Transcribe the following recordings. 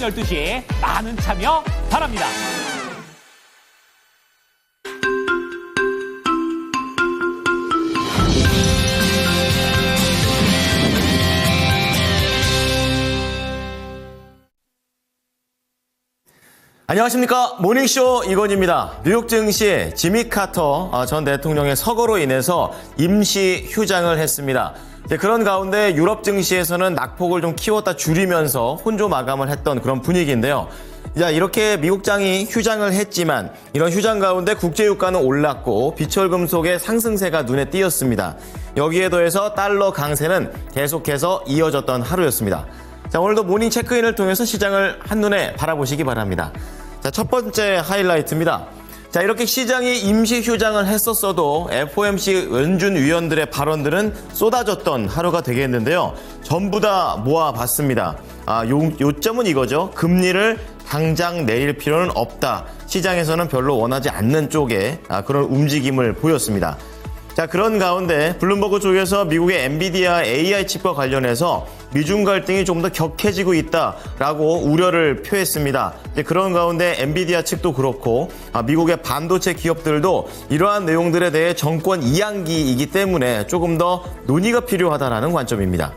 12시에 많은 참여 바랍니다. 안녕하십니까 모닝쇼 이건입니다. 뉴욕 증시 지미 카터 아, 전 대통령의 서거로 인해서 임시 휴장을 했습니다. 이제 그런 가운데 유럽 증시에서는 낙폭을 좀 키웠다 줄이면서 혼조 마감을 했던 그런 분위기인데요. 자 이렇게 미국장이 휴장을 했지만 이런 휴장 가운데 국제유가는 올랐고 비철금속의 상승세가 눈에 띄었습니다. 여기에 더해서 달러 강세는 계속해서 이어졌던 하루였습니다. 자, 오늘도 모닝 체크인을 통해서 시장을 한눈에 바라보시기 바랍니다. 자, 첫 번째 하이라이트입니다. 자, 이렇게 시장이 임시 휴장을 했었어도 FOMC 연준 위원들의 발언들은 쏟아졌던 하루가 되겠는데요. 전부 다 모아봤습니다. 아, 요, 요점은 이거죠. 금리를 당장 내릴 필요는 없다. 시장에서는 별로 원하지 않는 쪽에 아, 그런 움직임을 보였습니다. 자, 그런 가운데 블룸버그 쪽에서 미국의 엔비디아 AI 칩과 관련해서 미중 갈등이 좀더 격해지고 있다라고 우려를 표했습니다. 그런 가운데 엔비디아 측도 그렇고 아, 미국의 반도체 기업들도 이러한 내용들에 대해 정권 이양기이기 때문에 조금 더 논의가 필요하다라는 관점입니다.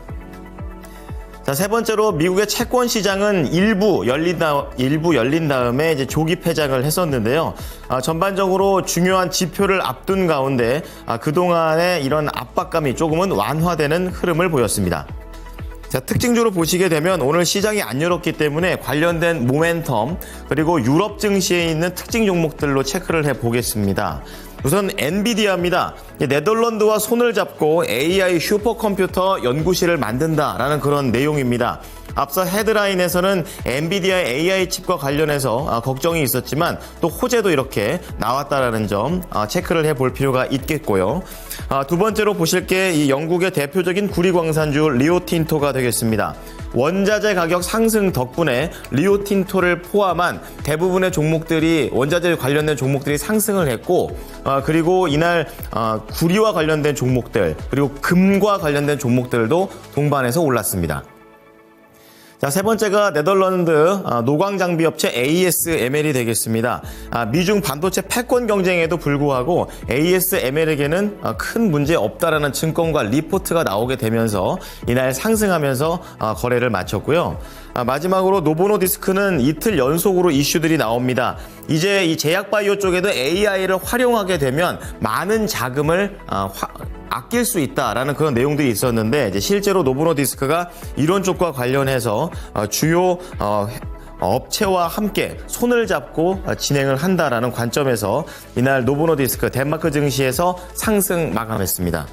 자, 세 번째로 미국의 채권 시장은 일부 열린 다 일부 열린 다음에 이제 조기 폐장을 했었는데요. 아, 전반적으로 중요한 지표를 앞둔 가운데 아, 그동안의 이런 압박감이 조금은 완화되는 흐름을 보였습니다. 자, 특징적으로 보시게 되면 오늘 시장이 안 열었기 때문에 관련된 모멘텀 그리고 유럽 증시에 있는 특징 종목들로 체크를 해 보겠습니다. 우선 엔비디아입니다. 네덜란드와 손을 잡고 AI 슈퍼컴퓨터 연구실을 만든다라는 그런 내용입니다. 앞서 헤드라인에서는 엔비디아 AI 칩과 관련해서 아, 걱정이 있었지만 또 호재도 이렇게 나왔다라는 점 아, 체크를 해볼 필요가 있겠고요. 아, 두 번째로 보실 게 이 영국의 대표적인 구리광산주 리오틴토가 되겠습니다. 원자재 가격 상승 덕분에 리오틴토를 포함한 대부분의 종목들이 원자재 관련된 종목들이 상승을 했고 그리고 이날 구리와 관련된 종목들 그리고 금과 관련된 종목들도 동반해서 올랐습니다. 자, 세 번째가 네덜란드 아, 노광 장비 업체 ASML이 되겠습니다. 아, 미중 반도체 패권 경쟁에도 불구하고 ASML에게는 아, 큰 문제 없다라는 증권과 리포트가 나오게 되면서 이날 상승하면서 거래를 마쳤고요. 마지막으로 노보노디스크는 이틀 연속으로 이슈들이 나옵니다. 이제 이 제약 바이오 쪽에도 AI를 활용하게 되면 많은 자금을 아낄 수 있다라는 그런 내용들이 있었는데 이제 실제로 노브노 디스크가 이런 쪽과 관련해서 어, 주요 어, 업체와 함께 손을 잡고 진행을 한다라는 관점에서 이날 노브노디스크 덴마크 증시에서 상승 마감했습니다.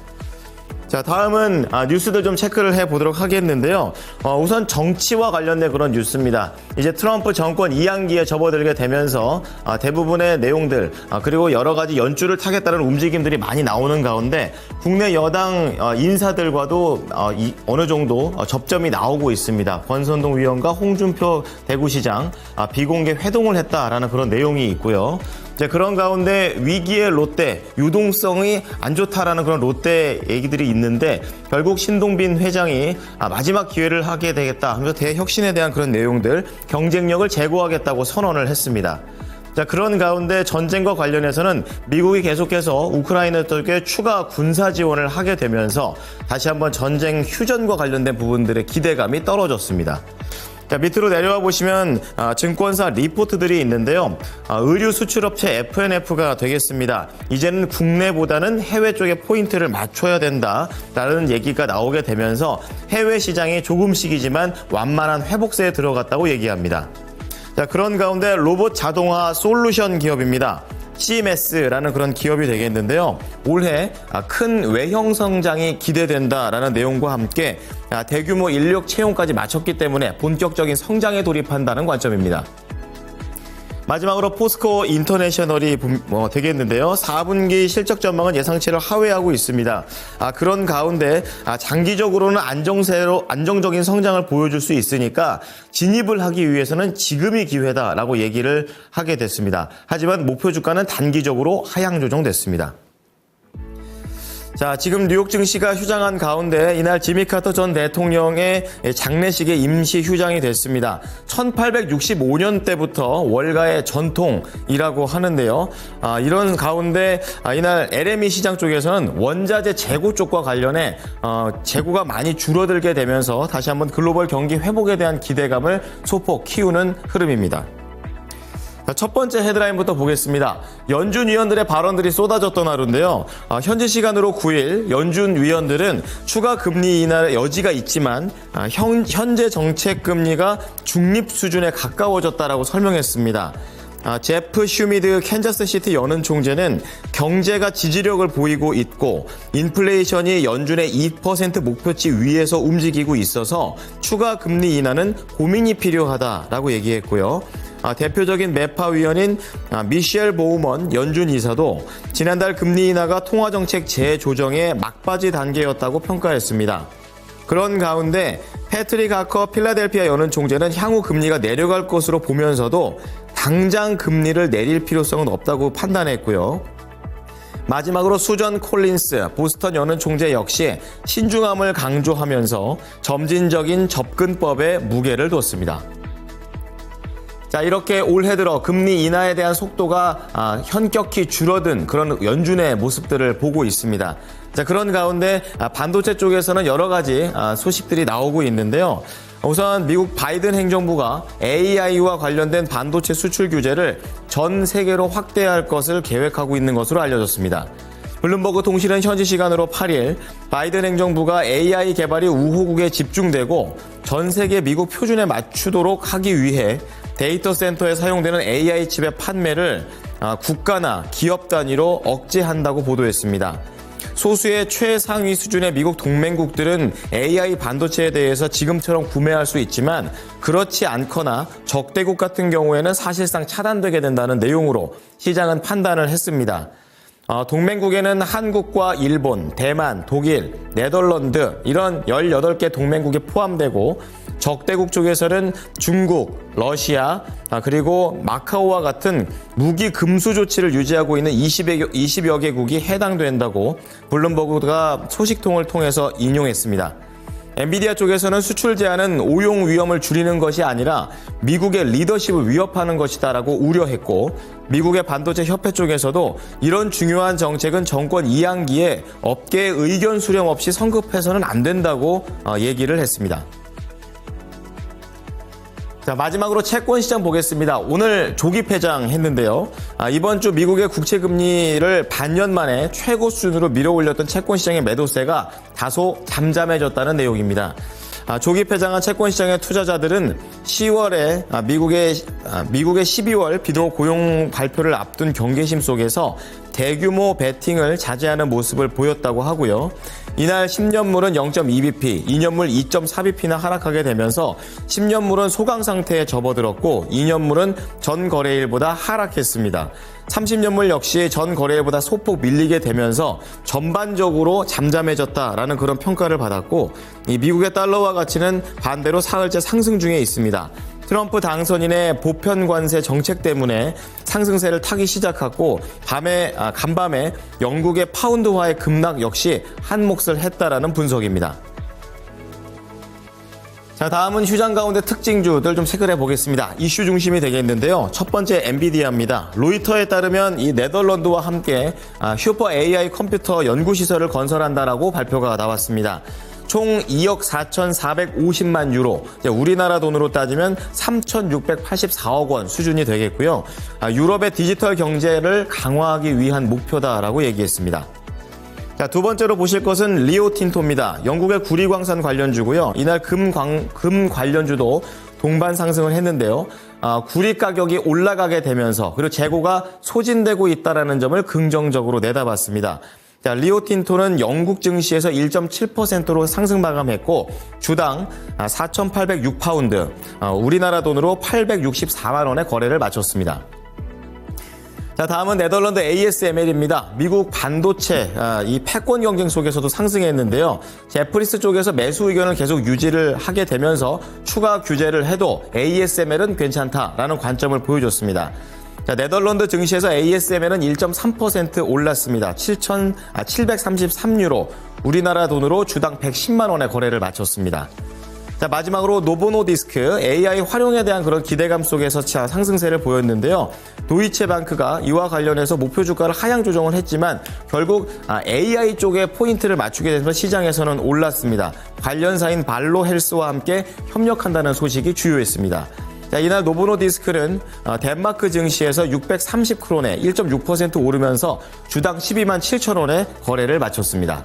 자, 다음은 아, 뉴스들 좀 체크를 해 보도록 하겠는데요. 어, 우선 정치와 관련된 그런 뉴스입니다. 이제 트럼프 정권 2양기에 접어들게 되면서 아, 대부분의 내용들 아, 그리고 여러 가지 연주를 타겠다는 움직임들이 많이 나오는 가운데 국내 여당 어, 인사들과도 어, 이, 어느 정도 어, 접점이 나오고 있습니다. 권선동 위원과 홍준표 대구시장 아, 비공개 회동을 했다라는 그런 내용이 있고요. 이제 그런 가운데 위기의 롯데 유동성이 안 좋다라는 그런 롯데 얘기들이 있는데 결국 신동빈 회장이 아, 마지막 기회를 하게 되겠다 하면서 대혁신에 대한 그런 내용들 경쟁력을 제고하겠다고 선언을 했습니다. 자, 그런 가운데 전쟁과 관련해서는 미국이 계속해서 우크라이나 쪽에 추가 군사 지원을 하게 되면서 다시 한번 전쟁 휴전과 관련된 부분들의 기대감이 떨어졌습니다. 자, 밑으로 내려와 보시면 아, 증권사 리포트들이 있는데요. 아, 의류 수출업체 FNF가 되겠습니다. 이제는 국내보다는 해외 쪽에 포인트를 맞춰야 된다라는 얘기가 나오게 되면서 해외 시장이 조금씩이지만 완만한 회복세에 들어갔다고 얘기합니다. 자, 그런 가운데 로봇 자동화 솔루션 기업입니다. CMS라는 그런 기업이 되겠는데요. 올해 아, 큰 외형 성장이 기대된다라는 내용과 함께 아, 대규모 인력 채용까지 마쳤기 때문에 본격적인 성장에 돌입한다는 관점입니다. 마지막으로 포스코 인터내셔널이 뭐 되겠는데요. 4분기 실적 전망은 예상치를 하회하고 있습니다. 아, 그런 가운데 아, 장기적으로는 안정세로 안정적인 성장을 보여줄 수 있으니까 진입을 하기 위해서는 지금이 기회다라고 얘기를 하게 됐습니다. 하지만 목표 주가는 단기적으로 하향 조정됐습니다. 자, 지금 뉴욕 증시가 휴장한 가운데 이날 지미 카터 전 대통령의 장례식에 임시 휴장이 됐습니다. 1865년 때부터 월가의 전통이라고 하는데요. 아, 이런 가운데 아, 이날 LME 시장 쪽에서는 원자재 재고 쪽과 관련해 어, 재고가 많이 줄어들게 되면서 다시 한번 글로벌 경기 회복에 대한 기대감을 소폭 키우는 흐름입니다. 자, 첫 번째 헤드라인부터 보겠습니다. 연준 위원들의 발언들이 쏟아졌던 하루인데요. 아, 현지 시간으로 9일 연준 위원들은 추가 금리 인하의 여지가 있지만 아, 현, 현재 정책 금리가 중립 수준에 가까워졌다라고 설명했습니다. 아, 제프 슈미드 캔자스시티 연은 총재는 경제가 지지력을 보이고 있고 인플레이션이 연준의 2% 목표치 위에서 움직이고 있어서 추가 금리 인하는 고민이 필요하다라고 얘기했고요. 아, 대표적인 매파 위원인 아, 미셸 보우먼 연준 이사도 지난달 금리 인하가 통화정책 재조정의 막바지 단계였다고 평가했습니다. 그런 가운데 패트릭 하커 필라델피아 연은 총재는 향후 금리가 내려갈 것으로 보면서도 당장 금리를 내릴 필요성은 없다고 판단했고요. 마지막으로 수전 콜린스 보스턴 연은 총재 역시 신중함을 강조하면서 점진적인 접근법에 무게를 뒀습니다. 자, 이렇게 올해 들어 금리 인하에 대한 속도가 아, 현격히 줄어든 그런 연준의 모습들을 보고 있습니다. 자, 그런 가운데 아, 반도체 쪽에서는 여러 가지 아, 소식들이 나오고 있는데요. 우선 미국 바이든 행정부가 AI와 관련된 반도체 수출 규제를 전 세계로 확대할 것을 계획하고 있는 것으로 알려졌습니다. 블룸버그 통신은 현지 시간으로 8일 바이든 행정부가 AI 개발이 우호국에 집중되고 전 세계 미국 표준에 맞추도록 하기 위해 데이터 센터에 사용되는 AI 칩의 판매를 아, 국가나 기업 단위로 억제한다고 보도했습니다. 소수의 최상위 수준의 미국 동맹국들은 AI 반도체에 대해서 지금처럼 구매할 수 있지만 그렇지 않거나 적대국 같은 경우에는 사실상 차단되게 된다는 내용으로 시장은 판단을 했습니다. 어, 동맹국에는 한국과 일본, 대만, 독일, 네덜란드 이런 18개 동맹국이 포함되고 적대국 쪽에서는 중국, 러시아, 아, 그리고 마카오와 같은 무기 금수 조치를 유지하고 있는 20여, 20여 개국이 해당된다고 블룸버그가 소식통을 통해서 인용했습니다. 엔비디아 쪽에서는 수출 제한은 오용 위험을 줄이는 것이 아니라 미국의 리더십을 위협하는 것이다라고 우려했고 미국의 반도체 협회 쪽에서도 이런 중요한 정책은 정권 이양기에 업계의 의견 수렴 없이 성급해서는 안 된다고 어, 얘기를 했습니다. 자, 마지막으로 채권 시장 보겠습니다. 오늘 조기 폐장했는데요. 아, 이번 주 미국의 국채 금리를 반년 만에 최고 수준으로 밀어 올렸던 채권 시장의 매도세가 다소 잠잠해졌다는 내용입니다. 아, 조기 폐장한 채권 시장의 투자자들은 10월에 아, 미국의 아, 미국의 12월 비록 고용 발표를 앞둔 경계심 속에서 대규모 베팅을 자제하는 모습을 보였다고 하고요. 이날 10년물은 0.2bp, 2년물 2.4bp나 하락하게 되면서 10년물은 소강 상태에 접어들었고 2년물은 전 거래일보다 하락했습니다. 30년물 역시 전 거래일보다 소폭 밀리게 되면서 전반적으로 잠잠해졌다라는 그런 평가를 받았고 이 미국의 달러화 가치는 반대로 사흘째 상승 중에 있습니다. 트럼프 당선인의 보편 관세 정책 때문에 상승세를 타기 시작했고 밤에 아, 간밤에 영국의 파운드화의 급락 역시 한 몫을 했다라는 분석입니다. 자, 다음은 휴장 가운데 특징주들 좀 체크해 보겠습니다. 이슈 중심이 되겠는데요. 첫 번째 엔비디아입니다. 로이터에 따르면 이 네덜란드와 함께 아, 슈퍼 AI 컴퓨터 연구시설을 건설한다라고 발표가 나왔습니다. 총 2억 4,450만 유로, 우리나라 돈으로 따지면 3,684억 원 수준이 되겠고요. 아, 유럽의 디지털 경제를 강화하기 위한 목표다라고 얘기했습니다. 자, 두 번째로 보실 것은 리오틴토입니다. 영국의 구리광산 관련주고요. 이날 금, 광, 금 관련주도 동반 상승을 했는데요. 아, 구리 가격이 올라가게 되면서 그리고 재고가 소진되고 있다는 점을 긍정적으로 내다봤습니다. 자, 리오틴토는 영국 증시에서 1.7%로 상승 마감했고 주당 4,806파운드, 어, 우리나라 돈으로 864만 원의 거래를 마쳤습니다. 자, 다음은 네덜란드 ASML입니다. 미국 반도체 아, 이 패권 경쟁 속에서도 상승했는데요. 제프리스 쪽에서 매수 의견을 계속 유지를 하게 되면서 추가 규제를 해도 ASML은 괜찮다라는 관점을 보여줬습니다. 자, 네덜란드 증시에서 ASML은 1.3% 올랐습니다. 7천, 아, 733유로. 우리나라 돈으로 주당 110만 원의 거래를 마쳤습니다. 자, 마지막으로 노보노디스크 AI 활용에 대한 그런 기대감 속에서 차 상승세를 보였는데요. 도이체방크가 이와 관련해서 목표 주가를 하향 조정을 했지만 결국 아, AI 쪽에 포인트를 맞추게 되면서 시장에서는 올랐습니다. 관련사인 발로 헬스와 함께 협력한다는 소식이 주요했습니다. 자, 이날 노보노디스크는 어, 덴마크 증시에서 630크론에 1.6% 오르면서 주당 12만 7천 원의 거래를 마쳤습니다.